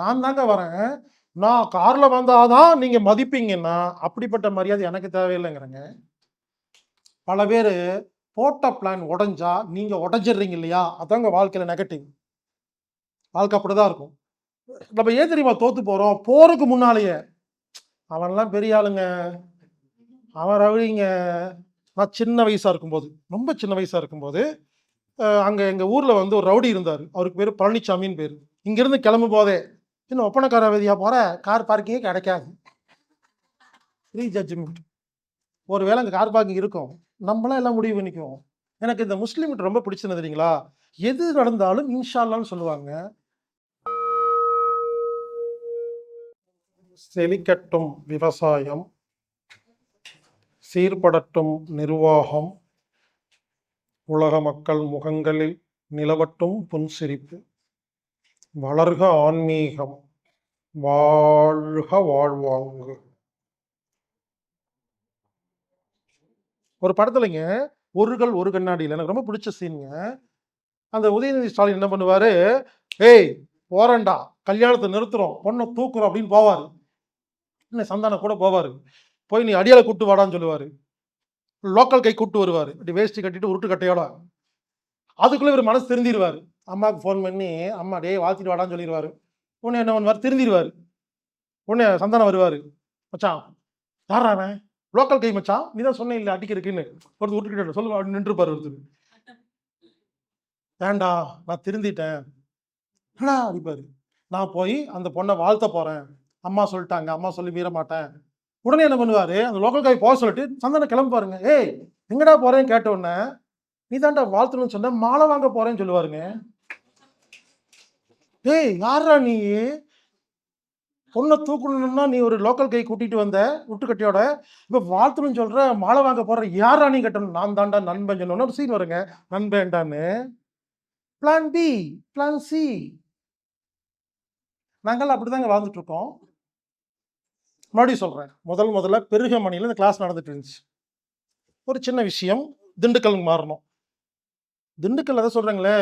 நான் தாங்க வரேன். நான் கார்ல வந்தாதான் நீங்க மதிப்பீங்கன்னா அப்படிப்பட்ட மரியாதை எனக்கு தேவையில்லைங்கிறங்க. பல பேர் போட்ட பிளான் உடஞ்சா நீங்க உடஞ்சிடுறீங்க இல்லையா? அதாங்க வாழ்க்கையில நெகட்டிவ் வாழ்க்கை அப்படிதான் இருக்கும். நம்ம ஏன் தெரியுமா தோத்து போறோம்? போருக்கு முன்னாலேயே. அவன்லாம் பெரிய ஆளுங்க. அவன் ரவிங்க நான் சின்ன வயசா இருக்கும்போது ரொம்ப சின்ன வயசா இருக்கும்போது அங்கே எங்கள் ஊரில் வந்து ஒரு ரவுடி இருந்தார். அவருக்கு பேர் பழனிசாமின்னு பேர். இங்கேருந்து கிளம்பும் போதே இன்னும் ஒப்பனக்கார வேதியாக போகிற கார் பார்க்கிங்கே கிடைக்காது. ஃப்ரீ ஜட்ஜ்மெண்ட் ஒரு வேளை அங்கே கார் பார்க்கிங் இருக்கும். நம்மளாம் எல்லாம் முடிவு பண்ணிக்குவோம். எனக்கு இந்த முஸ்லீம் ரொம்ப பிடிச்சது தெரியுங்களா? எது நடந்தாலும் இன்ஷால்லான்னு சொல்லுவாங்க. செழிக்கட்டும் விவசாயம். சீர்படட்டும் நிர்வாகம். உலக மக்கள் முகங்களில் நிலவட்டும் புன்சிரிப்பு. வளர்க ஆன்மீகம் வாழ்க வாழ்வாங்கு. ஒரு படத்துலங்க ஒருகள் ஒரு கண்ணாடியில் எனக்கு ரொம்ப பிடிச்ச சீனுங்க அந்த உதயநிதி ஸ்டாலின் என்ன பண்ணுவாரு? ஏய் போறண்டா கல்யாணத்தை நிறுத்துறோம் பொண்ணை தூக்குறோம் அப்படின்னு போவார். இன்னும் சந்தானம் கூட போவார். போய் நீ அடியால கூட்டு வாடான்னு சொல்லுவார். லோக்கல் கை கூட்டு வருவார். இப்படி வேஷ்டி கட்டிட்டு உருட்டு கட்டையோட அதுக்குள்ளே இவர் மனசு திருந்திடுவார் அம்மாவுக்கு ஃபோன் பண்ணி அம்மா டே வாழ்த்திட்டு வாடான்னு சொல்லிடுவாரு உடனே என்ன பண்ணுவார்? திருந்திடுவார் உடனே சந்தானம் வருவார். மச்சான் யாரா லோக்கல் கை மச்சான். நீ தான் சொன்ன இல்லை அடிக்கிறதுக்குன்னு ஒருத்தர் விட்டுக்கிட்ட சொல்லு அப்படின்னு நின்றுப்பார் ஒருத்தர். வேண்டா நான் திருந்திட்டேன். என்னடா? அடிப்பார். நான் போய் அந்த பொண்ணை வாழ்த்த போறேன். அம்மா சொல்லிட்டாங்க. அம்மா சொல்லி மீற மாட்டேன். உடனே என்ன பண்ணுவார்? அந்த லோக்கல் காய் போக சொல்லிட்டு சந்தானம் கிளம்பி பாருங்க ஏய் எங்கடா போகிறேன்னு கேட்ட உடனே நீ தாண்டா வாழ்த்தணும்னு சொன்ன மாலை வாங்க போறேன்னு சொல்லுவாருங்க. டேய் யாரா நீ? பொண்ணை தூக்கணும்னா நீ ஒரு லோக்கல் கை கூட்டிட்டு வந்த விட்டுக்கட்டியோட இப்ப வாழ்த்தணும்னு சொல்ற மாலை வாங்க போற யாரா நீ கட்டணும்? நான் தாண்டா நண்பன் சொன்னோன்னு ஒரு சீன் வருங்க. நண்பேண்டான்னு. பிளான் பி பிளான் சி நாங்கள் அப்படிதாங்க வாழ்ந்துட்டு இருக்கோம். மறுபடியும் சொல்றேன். முதல் முதல்ல பெருகமணியில் இந்த கிளாஸ் நடந்துட்டு இருந்துச்சு. ஒரு சின்ன விஷயம் திண்டுக்கல் மாறணும். திண்டுக்கல் அதை சொல்கிறாங்களே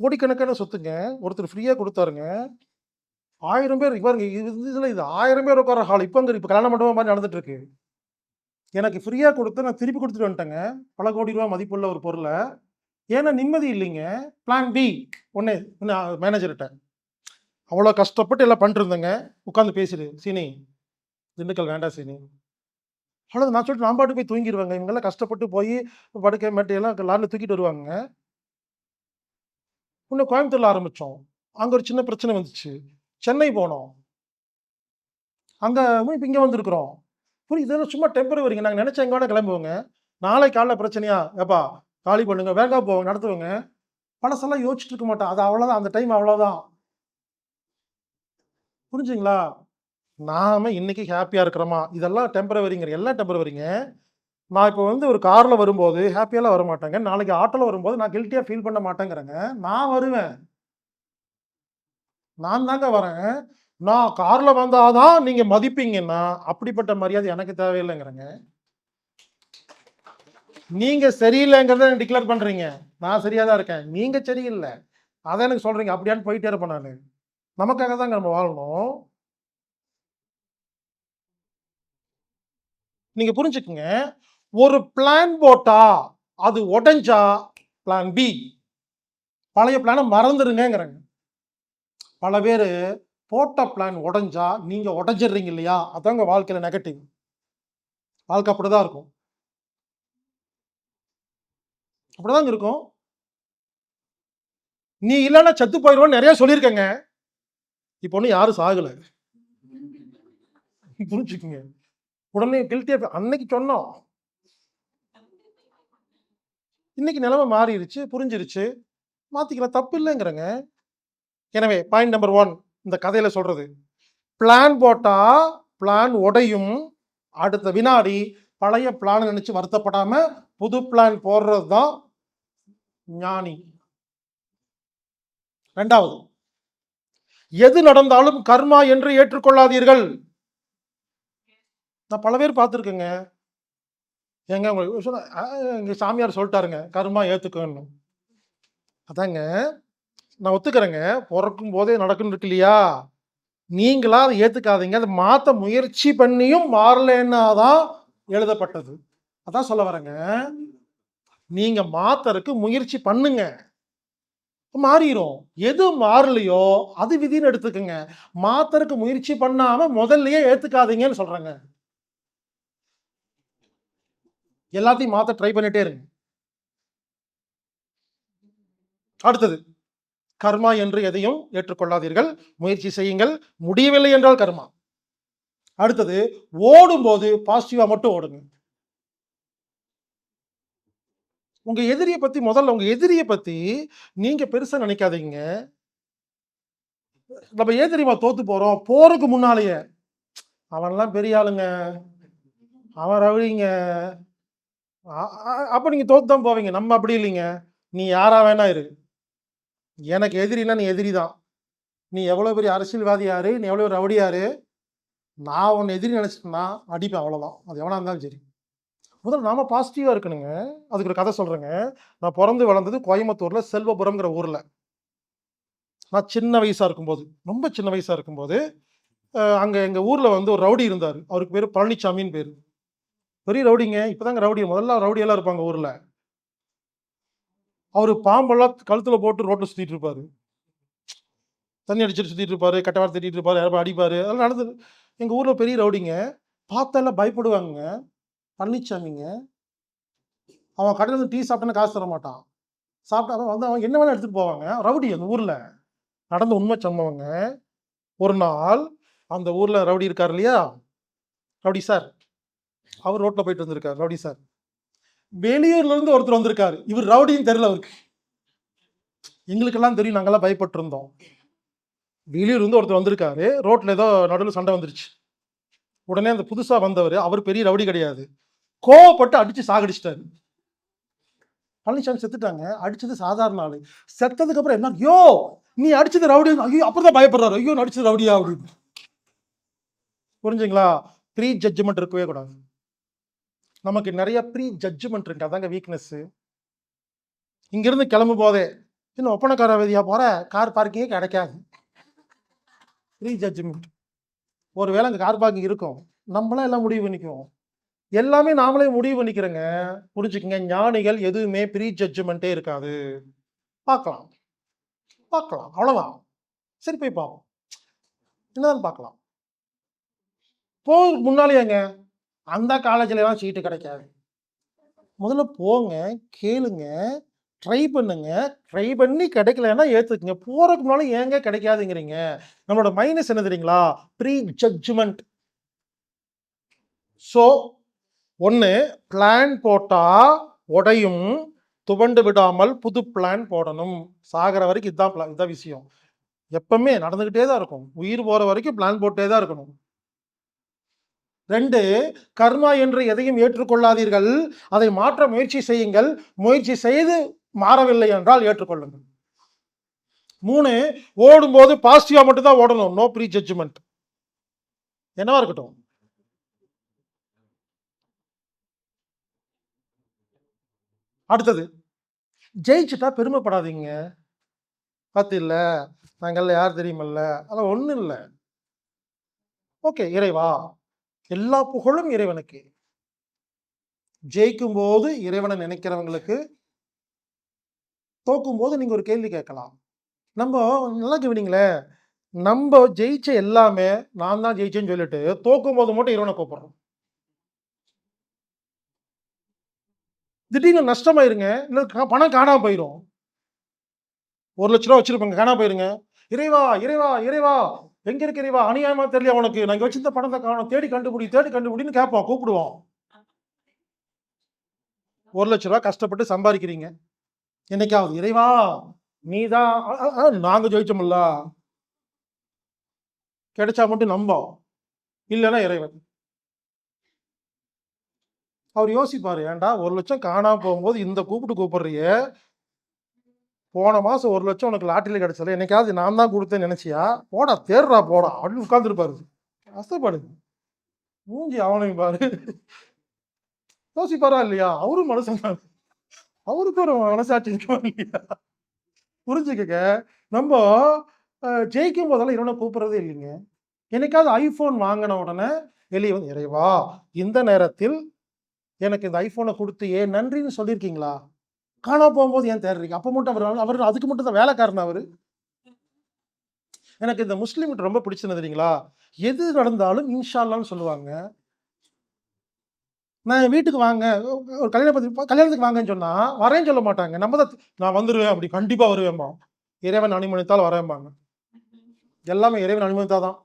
கோடிக்கணக்கான சொத்துங்க. ஒருத்தர் ஃப்ரீயாக கொடுத்தாருங்க. ஆயிரம் பேர் பாருங்க இது இதில் இது ஆயிரம் பேர் உட்கார ஹால் இப்போ அங்கே இப்போ கல்யாண மண்டபம் மாதிரி நடந்துட்டு இருக்கு எனக்கு ஃப்ரீயாக கொடுத்து நான் திருப்பி கொடுத்துட்டு வந்துட்டேங்க. பல கோடி ரூபா மதிப்புள்ள ஒரு பொருளை. ஏன்னா நிம்மதி இல்லைங்க. பிளான் பி ஒன்று மேனேஜர்கிட்ட அவ்வளோ கஷ்டப்பட்டு எல்லாம் பண்ணிட்டு இருந்தேங்க. உட்காந்து பேசிடு. சீனி. திண்டுக்கல் வேண்டாம் சீனி. அவ்வளோ நான் சொல்லிட்டு நான் பாட்டு போய் தூங்கிடுவாங்க இவங்கெல்லாம் கஷ்டப்பட்டு போய் படுக்கை மேட்டையெல்லாம் லாரில் தூக்கிட்டு வருவாங்க. இன்னும் கோயம்புத்தூரில் ஆரம்பித்தோம் அங்கே ஒரு சின்ன பிரச்சனை வந்துச்சு. சென்னை போனோம். அங்கே இப்போ இங்கே வந்திருக்கிறோம். புரியுது இதெல்லாம் சும்மா டெம்பரவரிங்க நாங்கள் நினச்ச எங்க வேணால் கிளம்புவோங்க. நாளை காலைல பிரச்சனையா? ஏப்பா காலி பண்ணுங்க. வேகா போவோம் நடத்துவோங்க. பழசெல்லாம் யோசிச்சுட்டு இருக்க மாட்டோம் அது அவ்வளோதான் அந்த டைம் அவ்வளோதான் புரிஞ்சுங்களா? நாம இன்னைக்கு ஹாப்பியா இருக்கிறோமா? இதெல்லாம் டெம்பரவரிங்கிற எல்லாம் டெம்பரவரிங்க நான் இப்போ வந்து ஒரு காரில் வரும்போது ஹாப்பியெல்லாம் வர மாட்டேங்க நாளைக்கு ஆட்டோவில் வரும்போது நான் கில்ட்டியாக ஃபீல் பண்ண மாட்டேங்கிறேங்க. நான் வருவேன். நான் தாங்க வரேன். நான் கார்ல வந்தாதான் நீங்கள் மதிப்பீங்கன்னா அப்படிப்பட்ட மரியாதை எனக்கு தேவையில்லைங்கிறேங்க. நீங்கள் சரியில்லைங்கிறத டிக்ளேர் பண்ணுறீங்க நான் சரியாக தான் இருக்கேன். நீங்கள் சரியில்லை. அதை எனக்கு சொல்கிறீங்க அப்படியான்னு போயிட்டே இருப்பேன் நான். நமக்காக தாங்க நம்ம வாழணும். நீங்க புரிஞ்சுக்குங்க. ஒரு பிளான் போட்டா அது உடஞ்சா பிளான் பி பழைய பிளானை மறந்துடுங்கிறேங்க பல பேர் போட்ட பிளான் உடஞ்சா நீங்க உடஞ்சிடுறீங்க இல்லையா? அதாங்க வாழ்க்கையில நெகட்டிவ் வாழ்க்கை அப்படிதான் இருக்கும். அப்படிதாங்க இருக்கும். நீ இல்லைன்னா செத்து போயிடுவோன்னு நிறைய சொல்லியிருக்கேங்க. இப்போ ஒன்றும் யாரும் சாகலை. புரிஞ்சுக்குங்க. உடனே கில்ட்டியா அன்னைக்கு சொன்னோம் இன்னைக்கு நிலைமை மாறிடுச்சு புரிஞ்சிருச்சு. மாத்திக்கலாம் தப்பு இல்லைங்கிறங்க. எனவே பாயிண்ட் நம்பர் ஒன் இந்த கதையில சொல்றது. பிளான் போட்டா பிளான் உடையும். அடுத்த வினாடி பழைய பிளான் நினைச்சு வருத்தப்படாம புது பிளான் போடுறது தான் ஞானி. ரெண்டாவது எது நடந்தாலும் கர்மா என்று ஏற்றுக்கொள்ளாதீர்கள். நான் பல பேர் பார்த்துருக்கேங்க ஏங்க உங்களுக்கு சொன்ன எங்க சாமியார் சொல்லிட்டாருங்க கருமா ஏத்துக்கணும் அதாங்க நான் ஒத்துக்கிறேங்க. பிறக்கும் போதே நடக்குன்னு இருக்கு இல்லையா? நீங்களா அதை ஏத்துக்காதீங்க. அதை மாத்த முயற்சி பண்ணியும் மாறலன்னா தான் எழுதப்பட்டது. அதான் சொல்ல வரேங்க. நீங்க மாத்தறக்கு முயற்சி பண்ணுங்க. மாறிடும் எது மாறலையோ அது விதின்னு எடுத்துக்கோங்க மாத்தறக்கு முயற்சி பண்ணாம முதல்லயே ஏத்துக்காதீங்கன்னு சொல்றேங்க. எல்லாத்தையும் மாத்த ட்ரை பண்ணிட்டே இருங்க. அடுத்தது. கர்மா என்று எதையும் ஏற்றுக்கொள்ளாதீர்கள். முயற்சி செய்யுங்கள். முடியவில்லை என்றால் கர்மா. அடுத்தது ஓடும்போது பாசிட்டிவா மட்டும் ஓடுங்க. உங்க எதிரியை பத்தி முதல்ல உங்க எதிரியை பத்தி நீங்க பெருசா நினைக்காதீங்க. நம்ம ஏன் தெரியுமா தோத்து போறோம்? போறதுக்கு முன்னாலயே. அவன்லாம் பெரிய ஆளுங்க. அவன் ரவுடிங்க. அப்போ நீங்கள் தோத்து தான் போவீங்க. நம்ம அப்படி இல்லைங்க. நீ யாரா வேணா இரு. எனக்கு எதிரின்னா நீ எதிரி தான். நீ எவ்வளோ பெரிய அரசியல்வாதியா நீ எவ்வளோ ரவுடி இரு. நான் உன்ன எதிரி நினச்சிட்டேன்னா அடிப்பேன் அவ்வளோதான். அது எவனா இருந்தாலும் சரி. முதல்ல நாம பாசிட்டிவாக இருக்கணுங்க. அதுக்கு ஒரு கதை சொல்கிறேங்க நான் பிறந்து வளர்ந்தது கோயம்புத்தூரில் செல்வபுரம்ங்கிற ஊரில் நான் சின்ன வயசாக இருக்கும்போது, ரொம்ப சின்ன வயசாக இருக்கும்போது, அங்கே எங்கள் ஊரில் வந்து ஒரு ரவுடி இருந்தார் அவருக்கு பேர் பழனிச்சாமின்னு பேர் பெரிய ரவுடிங்க. இப்போதாங்க ரவுடி. முதல்ல ரவுடியெல்லாம் இருப்பாங்க ஊரில் அவர் பாம்பெல்லாம் கழுத்தில் போட்டு ரோட்டில் சுற்றிட்டு இருப்பார் தண்ணி அடிச்சுட்டு சுற்றிட்டு இருப்பார் கெட்ட திட்டிட்டு இருப்பார் யாரும் அடிப்பார் அதெல்லாம் நடந்தது. எங்கள் ஊரில் பெரிய ரவுடிங்க. பார்த்தாலாம் பயப்படுவாங்க பழனிச்சாமிங்க. அவன் கடையில் இருந்து டீ சாப்பிட்டேன்னு காசு தர மாட்டான். சாப்பிட்டா வந்து அவன் என்ன வேணால் எடுத்துகிட்டு போவாங்க. ரவுடி அந்த ஊரில் நடந்த உண்மை சம்பவங்க. ஒரு நாள் அந்த ஊரில் ரவுடி இருக்கார் இல்லையா? Rowdy sir. அவர் ரோட்ல போயிட்டு வந்திருக்காரு. Rowdy sir. வெளியூர்ல இருந்து ஒருத்தர் வந்திருக்காரு. இவர் ரவுடின்னு தெரியல அவருக்கு. எங்களுக்கெல்லாம் தெரியும். நாங்கெல்லாம் பயப்பட்டு இருந்தோம். வெளியூர்ல இருந்து ஒருத்தர் வந்திருக்காரு. ரோட்ல ஏதோ நடுவில் சண்டை வந்துருச்சு. உடனே அந்த புதுசா வந்தவர் அவர் பெரிய ரவுடி கிடையாது. கோவப்பட்டு அடிச்சு சாகடிச்சிட்டாரு பழனிசாமி செத்துட்டாங்க. அடிச்சது சாதாரண ஆளு. செத்ததுக்கு அப்புறம் என்ன, ஐயோ நீ அடிச்சது ரவுடி." ஐயோ! அப்புறம் தான் பயப்படுறாரு. "ஐயோ! அடிச்சது ரவுடியா?" அப்படின்னு. புரிஞ்சுங்களா? ப்ரீ ஜட்ஜ்மெண்ட் இருக்கவே கூடாது. நமக்கு நிறைய ப்ரீ ஜட்ஜ்மெண்ட் இருக்கு. அதாங்க வீக்னஸ்ஸு. இங்கிருந்து கிளம்பும்போதே, இன்னும் ஒப்பனக்கார வீதியா போற? கார் பார்க்கிங்கே கிடைக்காது." ப்ரீ ஜட்ஜ்மெண்ட் ஒரு வேளை அங்கே கார் பார்க்கிங் இருக்கும். நம்மளா எல்லாம் முடிவு பண்ணிக்குவோம். எல்லாமே நாமளே முடிவு பண்ணிக்கிறோங்க. புரிஞ்சுக்கங்க. ஞானிகள் எதுவுமே ப்ரீ ஜட்ஜ்மெண்ட்டே இருக்காது. பார்க்கலாம். பார்க்கலாம். அவ்வளோதான். சரி போய் பார்ப்போம். என்னதான் பார்க்கலாம். போறதுக்கு முன்னாலேயேங்க, அந்த காலேஜ்லலாம் சீட்டு கிடைக்காது. முதல்ல போங்க, கேளுங்க, ட்ரை பண்ணுங்க. ட்ரை பண்ணி கிடைக்கலன்னா ஏற்றுக்குங்க போகிறதுக்கு முன்னாலும் ஏங்க கிடைக்காதுங்கிறீங்க? நம்மளோட மைனஸ் என்ன தெரியுங்களா? ப்ரீ ஜட்ஜ்மெண்ட் ஸோ, ஒன்று பிளான் போட்டால் உடையும். துவண்டு விடாமல் புது பிளான் போடணும். சாகிற வரைக்கும் இதான் பிளான். இதான் விஷயம். எப்பவுமே நடந்துக்கிட்டே தான் இருக்கும். உயிர் போகிற வரைக்கும் பிளான் போட்டே தான் இருக்கணும். ரெண்டு கர்மா என்று எதையும் ஏற்றுக்கொள்ளாதீர்கள். அதை மாற்ற முயற்சி செய்யுங்கள். முயற்சி செய்து மாறவில்லை என்றால் ஏற்றுக்கொள்ளுங்கள். மூணு ஓடும்போது பாசிட்டிவாக மட்டும்தான் ஓடணும். நோ ப்ரீ ஜட்ஜ்மெண்ட் என்னவா இருக்கட்டும். அடுத்தது. ஜெயிச்சுட்டா பெருமைப்படாதீங்க. பார்த்து இல்லை நாங்கள் யார் தெரியுமல்ல." அதெல்லாம் ஒன்றும் இல்லை ஓகே, இறைவா! எல்லா புகழும் இறைவனுக்கு ஜெயிக்கும் போது இறைவனை நினைக்கிறவங்களுக்கு தோக்கும்போது நீங்க ஒரு கேள்வி கேட்கலாம். நம்ம நல்லா கவனிங்களேன். நம்ம ஜெயிச்ச எல்லாமே நான் தான் ஜெயிச்சேன்னு சொல்லிட்டு, தோக்கும்போது மட்டும் இறைவனை கூப்பிடுறோம். திடீர்னு நஷ்டமாயிருங்க. இல்லை பணம் காணாம போயிரும். ரூ. 1,00,000 வச்சிருப்பேங்க. காணாம போயிருங்க. "இறைவா! இறைவா! இறைவா! எங்க இருக்கிறீவா அநியாயமா தெரியல உனக்கு? நாங்க வச்சிருந்த பணத்தை காணும் தேடி கண்டுபிடி, தேடி கண்டுபிடின்னு" கேட்போம். கூப்பிடுவோம். ஒரு லட்சம் ரூபா கஷ்டப்பட்டு சம்பாதிக்கிறீங்க என்னைக்காவது, "இறைவா! நீ தான்" நாங்க ஜெயிச்சோம்ல. கிடைச்சா மட்டும் நம்போம் இல்லைன்னா இறைவன். அவர் யோசிப்பாரு. "ஏன்டா ஒரு லட்சம் காணாம போகும்போது இந்த கூப்பிட்டு கூப்பிடுறிய போன மாதம் ஒரு லட்சம் உனக்கு லாட்டரியில் கிடச்சல என்னைக்காவது நான் தான் கொடுத்தேன்னு நினச்சியா போடா தேர்றா போடா" அப்படின்னு உட்காந்துருப்பாரு கஷ்டப்படு. மூஞ்சி அவனையும் பாரு. யோசிப்பாரா இல்லையா? அவரும் மனுஷன் தான். அவருக்கு ஒரு மனசாட்சி இருக்கா இல்லையா? புரிஞ்சுக்கங்க நம்ம ஜெயிக்கும் போதெல்லாம் இவனை கூப்பிட்றதே இல்லைங்க என்னைக்காவது ஐஃபோன் வாங்கின உடனே வெளியே வந்து இறைவா இந்த நேரத்தில் எனக்கு இந்த ஐஃபோனை கொடுத்து ஏன் நன்றின்னு சொல்லியிருக்கீங்களா காணா போகும்போது ஏன் தேடுறீங்க? அப்போ மட்டும் அவர் அவர் அதுக்கு மட்டும் தான் வேலைக்காரன் அவர். எனக்கு இந்த முஸ்லீம் ரொம்ப பிடிச்சிருந்தது இல்லைங்களா? எது நடந்தாலும் இன்ஷால்லான்னு சொல்லுவாங்க. நான் என் வீட்டுக்கு வாங்க ஒரு கல்யாணம் பத்தி கல்யாணத்துக்கு வாங்கன்னு சொன்னா வரேன்னு சொல்ல மாட்டாங்க. நம்ம தான் நான் வந்துடுவேன் அப்படி கண்டிப்பா வருவேன்பா இறைவன் அனுமதித்தால் வரேன்பாங்க எல்லாமே இறைவன் அனுமதித்தாதான்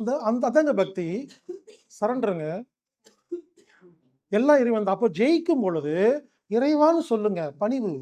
இந்த அந்த அதங்க பக்தி சரண்டருங்க. எல்லாம் இறைவன் தான் அப்போ ஜெயிக்கும் பொழுது இறைவான்னு சொல்லுங்க. பணிவு.